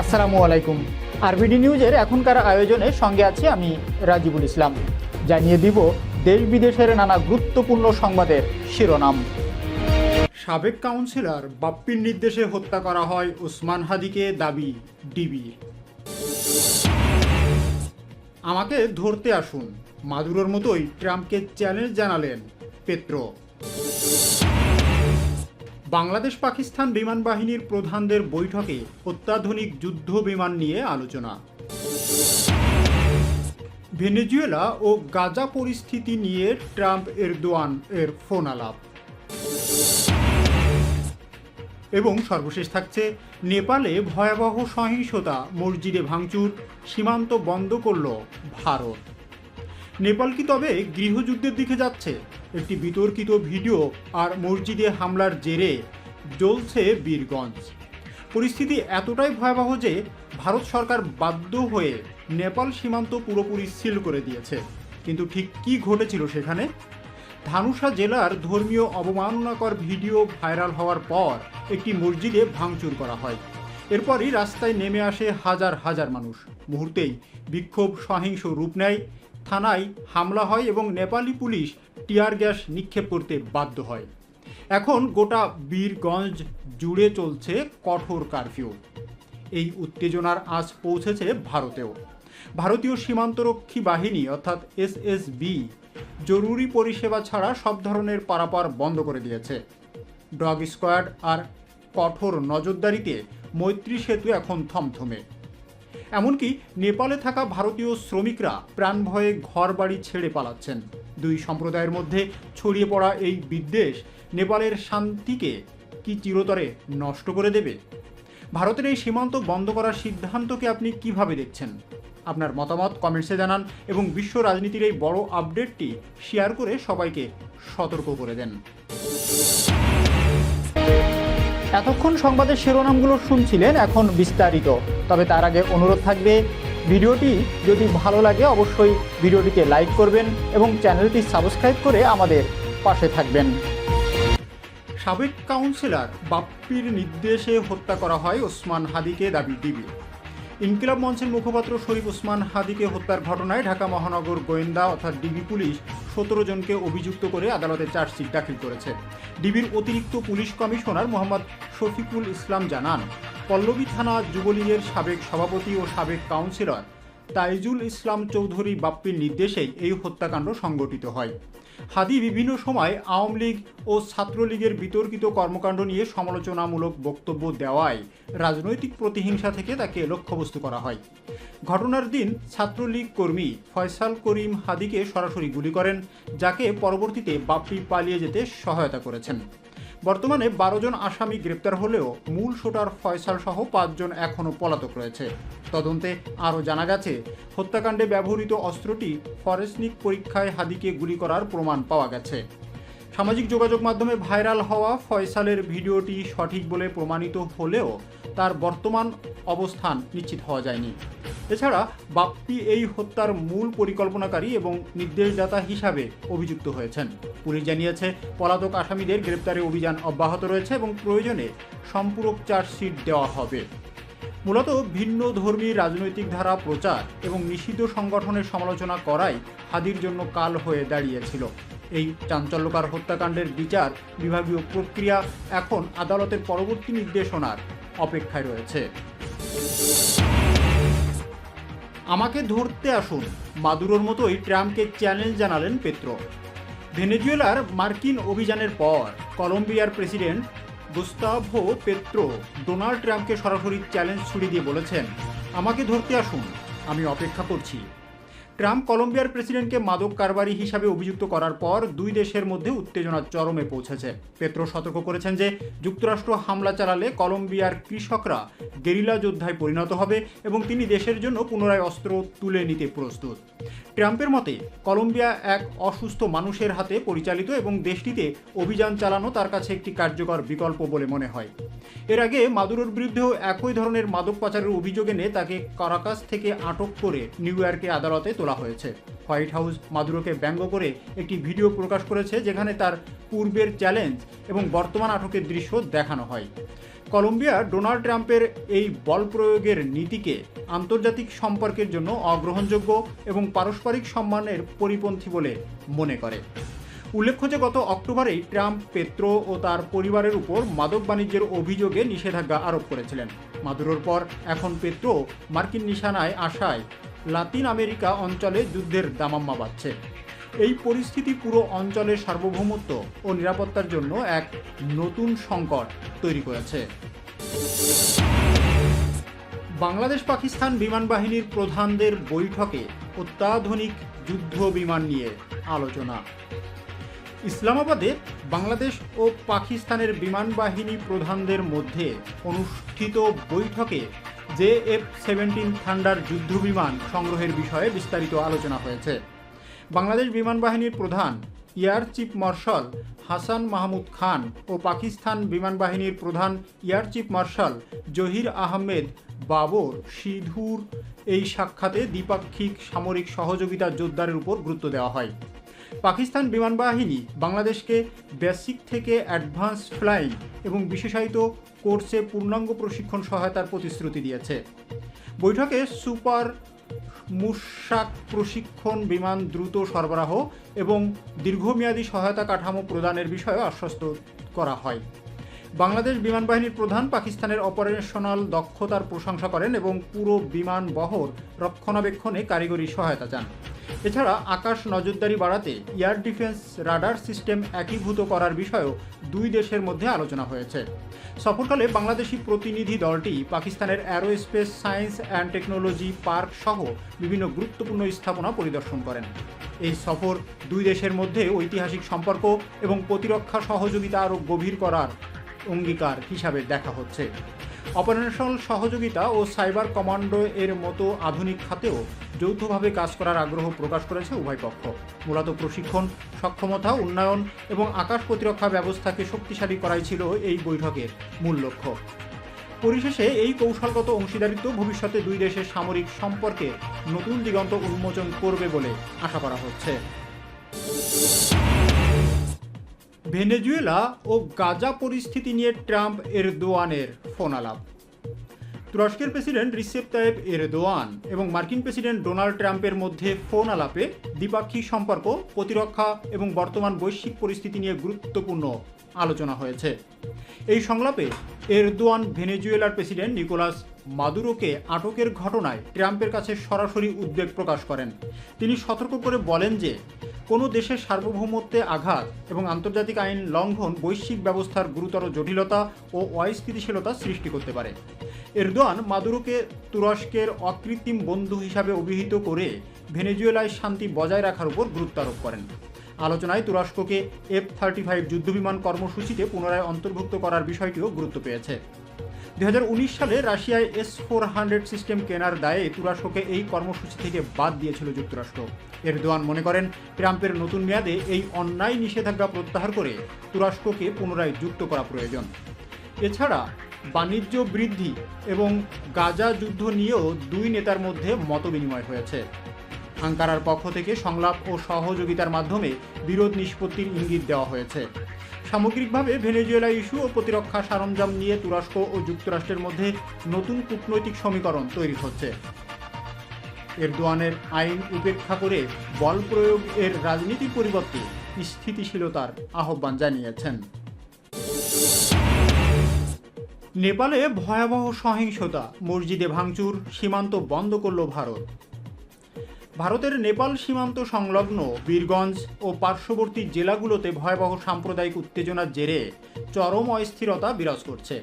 আসসালামু আলাইকুম। আরবিডি নিউজের এখনকার আয়োজনে সঙ্গে আছি আমি রাজিবুল ইসলাম। জানিয়ে দিব, দেশ বিদেশের নানা গুরুত্বপূর্ণ সংবাদের শিরোনাম। সাবেক কাউন্সিলর বাপ্পির নির্দেশে হত্যা করা হয় ওসমান হাদিকে দাবি ডিবি। আমাকে ধরতে আসুন। মাদুরোর মতোই ট্রাম্পকে চ্যালেঞ্জ জানালেন পেত্রো। বাংলাদেশ পাকিস্তান বিমান বাহিনীর প্রধানদের বৈঠকে অত্যাধুনিক যুদ্ধ বিমান নিয়ে আলোচনা। ভেনেজুয়েলা ও গাজা পরিস্থিতি নিয়ে ট্রাম্প, এরদোয়ান এর ফোন আলাপ এবং সর্বশেষ থাকছে, নেপালে ভয়াবহ সহিংসতা মসজিদে ভাঙচুর, সীমান্ত বন্ধ করল ভারত। নেপাল কি তবে গৃহযুদ্ধের দিকে যাচ্ছে? একটি বিতর্কিত ভিডিও আর মসজিদে হামলার জেরে জ্বলছে বীরগঞ্জ। পরিস্থিতি এতটাই ভয়াবহ যে ভারত সরকার বাধ্য হয়ে নেপাল সীমান্ত পুরোপুরি সিল করে দিয়েছে। কিন্তু ঠিক কি ঘটেছিল সেখানে? ধানুষা জেলার ধর্মীয় অবমাননাকর ভিডিও ভাইরাল হওয়ার পর একটি মসজিদে ভাঙচুর করা হয়। এরপরই রাস্তায় নেমে আসে হাজার হাজার মানুষ। মুহূর্তেই বিক্ষোভ সহিংস রূপ নেয়। থানায় হামলা হয় এবং নেপালি পুলিশ টিয়ার গ্যাস নিক্ষেপ করতে বাধ্য হয়। এখন গোটা বীরগঞ্জ জুড়ে চলছে কঠোর কারফিউ। এই উত্তেজনার আজ পৌঁছেছে ভারতেও। ভারতীয় সীমান্তরক্ষী বাহিনী অর্থাৎ এসএসবি জরুরি পরিষেবা ছাড়া সব ধরনের পারাপার বন্ধ করে দিয়েছে। ডগ স্কোয়াড আর কঠোর নজরদারিতে মৈত্রী সেতু এখন থমথমে। এমনকি নেপালে থাকা ভারতীয় শ্রমিকরা প্রাণ ভয়ে ঘর বাড়ি ছেড়ে পালাচ্ছেন। দুই সম্প্রদায়ের মধ্যে ছড়িয়ে পড়া এই বিদ্বেষ নেপালের শান্তিকে কি চিরতরে নষ্ট করে দেবে? ভারতের এই সীমান্ত বন্ধ করার সিদ্ধান্তকে আপনি কীভাবে দেখছেন? আপনার মতামত কমেন্টসে জানান এবং বিশ্ব রাজনীতির এই বড় আপডেটটি শেয়ার করে সবাইকে সতর্ক করে দেন। এতক্ষণ সংবাদের শিরোনামগুলো শুনছিলেন, এখন বিস্তারিত। তবে তার আগে অনুরোধ থাকবে, ভিডিওটি যদি ভালো লাগে অবশ্যই ভিডিওটিকে লাইক করবেন এবং চ্যানেলটি সাবস্ক্রাইব করে আমাদের পাশে থাকবেন। সাবেক কাউন্সিলর বাপ্পির নির্দেশে হত্যা করা হয় ওসমান হাদিকে দাবি ডিবি। ইনকিলাব মঞ্চের মুখপাত্র শরীফ ওসমান হাদিকে হত্যার ঘটনায় ঢাকা মহানগর গোয়েন্দা অর্থাৎ ডিবি পুলিশ সতেরো জনকে অভিযুক্ত করে আদালতে চার্জশিট দাখিল করেছে। ডিবির অতিরিক্ত পুলিশ কমিশনার মোহাম্মদ শফিকুল ইসলাম জানান পল্লবী থানা যুবলীগের সাবেক সভাপতি ও সাবেক কাউন্সিলর তাইজুল ইসলাম চৌধুরী বাপ্পির নির্দেশেই এই হত্যাকাণ্ড সংগঠিত হয়। হাদি বিভিন্ন সময় আওয়ামী লীগ ও ছাত্রলীগের বিতর্কিত কর্মকাণ্ড নিয়ে সমালোচনামূলক বক্তব্য দেওয়ায় রাজনৈতিক প্রতিহিংসা থেকে তাকে লক্ষ্যবস্তু করা হয়। ঘটনার দিন ছাত্রলীগ কর্মী ফয়সাল করিম হাদিকে সরাসরি গুলি করেন, যাকে পরবর্তীতে বাপ্পি পালিয়ে যেতে সহায়তা করেছেন। বর্তমানে বারো জন আসামি গ্রেপ্তার হলেও মূল শোটার ফয়সাল সহ পাঁচজন এখনও পলাতক রয়েছে। তদন্তে আরও জানা গেছে, হত্যাকাণ্ডে ব্যবহৃত অস্ত্রটি ফরেসনিক পরীক্ষায় হাদিকে গুলি করার প্রমাণ পাওয়া গেছে। সামাজিক যোগাযোগ মাধ্যমে ভাইরাল হওয়া ফয়সালের ভিডিওটি সঠিক বলে প্রমাণিত হলেও তার বর্তমান অবস্থান নিশ্চিত হওয়া যায়নি। এছাড়া বাপ্পি এই হত্যার মূল পরিকল্পনাকারী এবং নির্দেশদাতা হিসাবে অভিযুক্ত হয়েছেন। পুলিশ জানিয়েছে, পলাতক আসামিদের গ্রেপ্তারে অভিযান অব্যাহত রয়েছে এবং প্রয়োজনে সম্পূরক চার্জশিট দেওয়া হবে। মূলত ভিন্ন ধর্মী রাজনৈতিক ধারা প্রচার এবং নিষিদ্ধ সংগঠনের সমালোচনা করাই হাদির জন্য কাল হয়ে দাঁড়িয়েছিল। এই চাঞ্চল্যকার হত্যাকাণ্ডের বিচার বিভাগীয় প্রক্রিয়া এখন আদালতের পরবর্তী নির্দেশনার অপেক্ষায় রয়েছে। আমাকে ধরতে আসুন, মাদুরোর মতোই ট্রাম্পকে চ্যালেঞ্জ জানালেন পেত্রো। ভেনেজুয়েলার মার্কিন অভিযানের পর কলম্বিয়ার প্রেসিডেন্ট গুস্তাভো পেত্রো ডোনাল্ড ট্রাম্পকে সরাসরি চ্যালেঞ্জ ছুড়ে দিয়ে বলেছেন, আমাকে ধরতে আসুন, আমি অপেক্ষা করছি। ট্রাম্প কলম্বিয়ার প্রেসিডেন্টকে মাদক কারবারি হিসাবে অভিযুক্ত করার পর দুই দেশের মধ্যে উত্তেজনা চরমে পৌঁছেছে। পেত্রো সতর্ক করেছেন যে যুক্তরাষ্ট্র হামলা চালালে কলম্বিয়ার কৃষকরা গেরিলা যোদ্ধায় পরিণত হবে এবং তিনি দেশের জন্য পুনরায় অস্ত্র তুলে নিতে প্রস্তুত। ট্রাম্পের মতে, কলম্বিয়া এক অসুস্থ মানুষের হাতে পরিচালিত এবং দেশটিতে অভিযান চালানো তার কাছে একটি কার্যকর বিকল্প বলে মনে হয়। এর আগে মাদুরোর বিরুদ্ধেও একই ধরনের মাদক পাচারের অভিযোগ এনে তাকে কারাকাস থেকে আটক করে নিউ ইয়র্কে আদালতে তোলা হয়েছে। হোয়াইট হাউস মাদুরোকে ব্যঙ্গ করে একটি ভিডিও প্রকাশ করেছে, যেখানে তার পূর্বের চ্যালেঞ্জ এবং বর্তমান আটকের দৃশ্য দেখানো হয়। কলম্বিয়া ডোনাল্ড ট্রাম্পের এই বল প্রয়োগের নীতিকে আন্তর্জাতিক সম্পর্কের জন্য অগ্রহণযোগ্য এবং পারস্পরিক সম্মানের পরিপন্থী বলে মনে করে। উল্লেখ্য যে গত অক্টোবরেই ট্রাম্প পেত্রো ও তার পরিবারের উপর মাদক বাণিজ্যের অভিযোগে নিষেধাজ্ঞা আরোপ করেছিলেন। মাদুরোর পর এখন পেত্রো মার্কিন নিশানায় আসায় লাতিন আমেরিকা অঞ্চলে যুদ্ধের দামাম্মা বাড়ছে। এই পরিস্থিতি পুরো অঞ্চলের সার্বভৌমত্ব ও নিরাপত্তার জন্য এক নতুন সংকট তৈরি করেছে। বাংলাদেশ পাকিস্তান বিমান বাহিনীর প্রধানদের বৈঠকে অত্যাধুনিক যুদ্ধ বিমান নিয়ে আলোচনা। ইসলামাবাদে বাংলাদেশ ও পাকিস্তানের বিমান বাহিনী প্রধানদের মধ্যে অনুষ্ঠিত বৈঠকে জে এফ সেভেন্টিন থান্ডার যুদ্ধ বিমান সংগ্রহের বিষয়ে বিস্তারিত আলোচনা হয়েছে। বাংলাদেশ বিমান বাহিনীর প্রধান, air chief marshal Hasan Mahmud Khan ও পাকিস্তান বিমান বাহিনীর প্রধান, air chief marshal Zaheer Ahmed Babar সিধুর এই সাক্ষাতে দ্বিপাক্ষিক সামরিক সহযোগিতা জোরদারের উপর গুরুত্ব দেওয়া হয়। পাকিস্তান বিমান বাহিনী বাংলাদেশকে বেসিক থেকে অ্যাডভান্স ফ্লাইং এবং বিশেষায়িত কোর্সে পূর্ণাঙ্গ প্রশিক্ষণ সহায়তার প্রতিশ্রুতি দিয়েছে। বৈঠকে সুপার মুশাক প্রশিক্ষণ বিমান দ্রুত সরবরাহ এবং দীর্ঘমেয়াদী সহায়তা কাঠামো প্রদানের বিষয়ে আশ্বস্ত করা হয়। বাংলাদেশ বিমান বাহিনীর প্রধান পাকিস্তানের অপারেশনাল দক্ষতার প্রশংসা করেন এবং পুরো বিমান বহর রক্ষণাবেক্ষণে কারিগরি সহায়তা চান। এছাড়া আকাশ নজরদারি বাড়াতে এয়ার ডিফেন্স রাডার সিস্টেম একীভূত করার বিষয়েও দুই দেশের মধ্যে আলোচনা হয়েছে। সফরকালে বাংলাদেশি প্রতিনিধি দলটি পাকিস্তানের aerospace science and technology park সহ বিভিন্ন গুরুত্বপূর্ণ স্থাপনা পরিদর্শন করেন। এই সফর দুই দেশের মধ্যে ঐতিহাসিক সম্পর্ক এবং প্রতিরক্ষা সহযোগিতা আরও গভীর করার অঙ্গীকার হিসাবে দেখা হচ্ছে। অপারেশনাল সহযোগিতা ও সাইবার কমান্ডো এর মতো আধুনিক খাতেও যৌথভাবে কাজ করার আগ্রহ প্রকাশ করেছে উভয় পক্ষ। মূলত প্রশিক্ষণ, সক্ষমতা, উন্নয়ন এবং আকাশ প্রতিরক্ষা ব্যবস্থাকে শক্তিশালী করাই ছিল এই বৈঠকের মূল লক্ষ্য। পরিশেষে এই কৌশলগত অংশীদারিত্ব ভবিষ্যতে দুই দেশের সামরিক সম্পর্কে নতুন দিগন্ত উন্মোচন করবে বলে আশা করা হচ্ছে। ভেনেজুয়েলা ও গাজা পরিস্থিতি নিয়ে ট্রাম্প এরদোয়ানের ফোন আলাপ তুরস্কের প্রেসিডেন্ট রিসেপ তায়েব এরদোয়ান এবং মার্কিন প্রেসিডেন্ট ডোনাল্ড ট্রাম্পের মধ্যে ফোন আলাপে দ্বিপাক্ষিক সম্পর্ক, প্রতিরক্ষা এবং বর্তমান বৈশ্বিক পরিস্থিতি নিয়ে গুরুত্বপূর্ণ আলোচনা হয়েছে। এই সংলাপে এরদোয়ান ভেনেজুয়েলার প্রেসিডেন্ট নিকোলাস মাদুরোকে আটকের ঘটনায় ট্রাম্পের কাছে সরাসরি উদ্বেগ প্রকাশ করেন। তিনি সতর্ক করে বলেন যে কোনো দেশের সার্বভৌমত্বে আঘাত এবং আন্তর্জাতিক আইন লঙ্ঘন বৈশ্বিক ব্যবস্থার গুরুতর জটিলতা ও অস্থিতিশীলতা সৃষ্টি করতে পারে। এরদোয়ান মাদুরোকে তুরস্কের অকৃত্রিম বন্ধু হিসাবে অভিহিত করে ভেনেজুয়েলায় শান্তি বজায় রাখার উপর গুরুত্ব আরোপ করেন। আলোচনায় তুরস্ককে এফ থার্টি ফাইভ যুদ্ধবিমান কর্মসূচিতে পুনরায় অন্তর্ভুক্ত করার বিষয়টিও গুরুত্ব পেয়েছে। দু হাজার উনিশ সালে রাশিয়ায় এস ফোর হান্ড্রেড সিস্টেম কেনার দায়ে তুরস্ককে এই কর্মসূচি থেকে বাদ দিয়েছিল যুক্তরাষ্ট্র। এরদোয়ান মনে করেন, ট্রাম্পের নতুন মেয়াদে এই অন্যায় নিষেধাজ্ঞা প্রত্যাহার করে তুরস্ককে পুনরায় যুক্ত করা প্রয়োজন। এছাড়া, বাণিজ্য বৃদ্ধি এবং গাজা যুদ্ধ নিয়েও দুই নেতার মধ্যে মতবিনিময় হয়েছে। আঙ্কারার পক্ষ থেকে সংলাপ ও সহযোগিতার মাধ্যমে বিরোধ নিষ্পত্তির ইঙ্গিত দেওয়া হয়েছে। সামগ্রিকভাবে ভেনেজুয়েলা ইস্যু ও প্রতিরক্ষা সরঞ্জাম নিয়ে তুরস্ক ও যুক্তরাষ্ট্রের মধ্যে নতুন কূটনৈতিক সমীকরণ তৈরি হচ্ছে। এরদোয়ানের আইন উপেক্ষা করে বল প্রয়োগ এর রাজনীতির পরিবর্তে স্থিতিশীলতার আহ্বান জানিয়েছেন। নেপালে ভয়াবহ সহিংসতা, মসজিদে ভাঙচুর, সীমান্ত বন্ধ করল ভারত। ভারতের নেপাল সীমান্ত সংলগ্ন বীরগঞ্জ ও পার্শ্ববর্তী জেলাগুলোতে ভয়াবহ সাম্প্রদায়িক উত্তেজনার জেরে চরম অস্থিরতা বিরাজ করছে।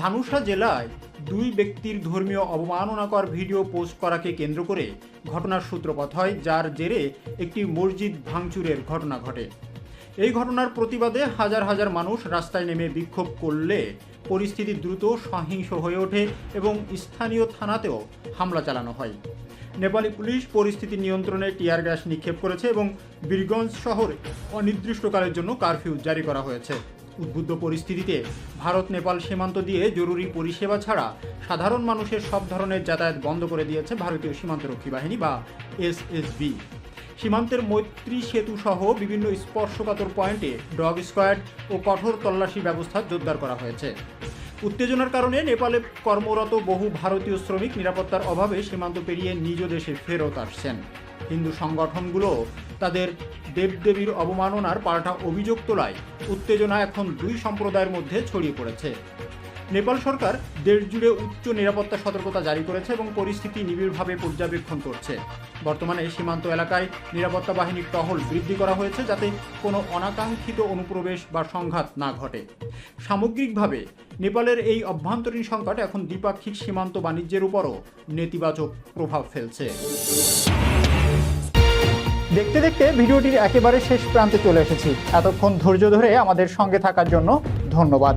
ধানুষা জেলায় দুই ব্যক্তির ধর্মীয় অবমাননাকর ভিডিও পোস্ট করাকে কেন্দ্র করে ঘটনার সূত্রপাত হয়, যার জেরে একটি মসজিদ ভাঙচুরের ঘটনা ঘটে। এই ঘটনার প্রতিবাদে হাজার হাজার মানুষ রাস্তায় নেমে বিক্ষোভ করলে পরিস্থিতি দ্রুত সহিংস হয়ে ওঠে এবং স্থানীয় থানাতেও হামলা চালানো হয়। নেপালি পুলিশ পরিস্থিতি নিয়ন্ত্রণে টিয়ার গ্যাস নিক্ষেপ করেছে এবং বীরগঞ্জ শহরে অনির্দিষ্টকালের জন্য কারফিউ জারি করা হয়েছে। উদ্বুদ্ধ পরিস্থিতিতে ভারত নেপাল সীমান্ত দিয়ে জরুরি পরিষেবা ছাড়া সাধারণ মানুষের সব ধরনের যাতায়াত বন্ধ করে দিয়েছে ভারতীয় সীমান্তরক্ষী বাহিনী বা এসএসবি সীমান্তের মৈত্রী সেতু সহ বিভিন্ন স্পর্শকাতর পয়েন্টে ডগ স্কোয়াড ও কঠোর তল্লাশি ব্যবস্থা জোরদার করা হয়েছে। উত্তেজনার কারণে নেপালে কর্মরত বহু ভারতীয় শ্রমিক নিরাপত্তার অভাবে সীমান্ত পেরিয়ে নিজ দেশে ফেরত আসছেন। হিন্দু সংগঠনগুলো তাদের দেবদেবীর অবমাননার পাল্টা অভিযোগ তোলায় উত্তেজনা এখন দুই সম্প্রদায়ের মধ্যে ছড়িয়ে পড়েছে। নেপাল সরকার দেশ জুড়ে উচ্চ নিরাপত্তা সতর্কতা জারি করেছে এবং পরিস্থিতি নিবিড়ভাবে পর্যবেক্ষণ করছে। বর্তমানে সীমান্ত এলাকায় নিরাপত্তা বাহিনীর টহল বৃদ্ধি করা হয়েছে যাতে কোনো অনাকাঙ্ক্ষিত অনুপ্রবেশ বা সংঘাত না ঘটে। সামগ্রিকভাবে, নেপালের এই অভ্যন্তরীণ সংকট এখন দ্বিপাক্ষিক সীমান্ত বাণিজ্যের উপরও নেতিবাচক প্রভাব ফেলছে। দেখতে দেখতে ভিডিওটির একেবারে শেষ প্রান্তে চলে এসেছি। এতক্ষণ ধৈর্য ধরে আমাদের সঙ্গে থাকার জন্য ধন্যবাদ।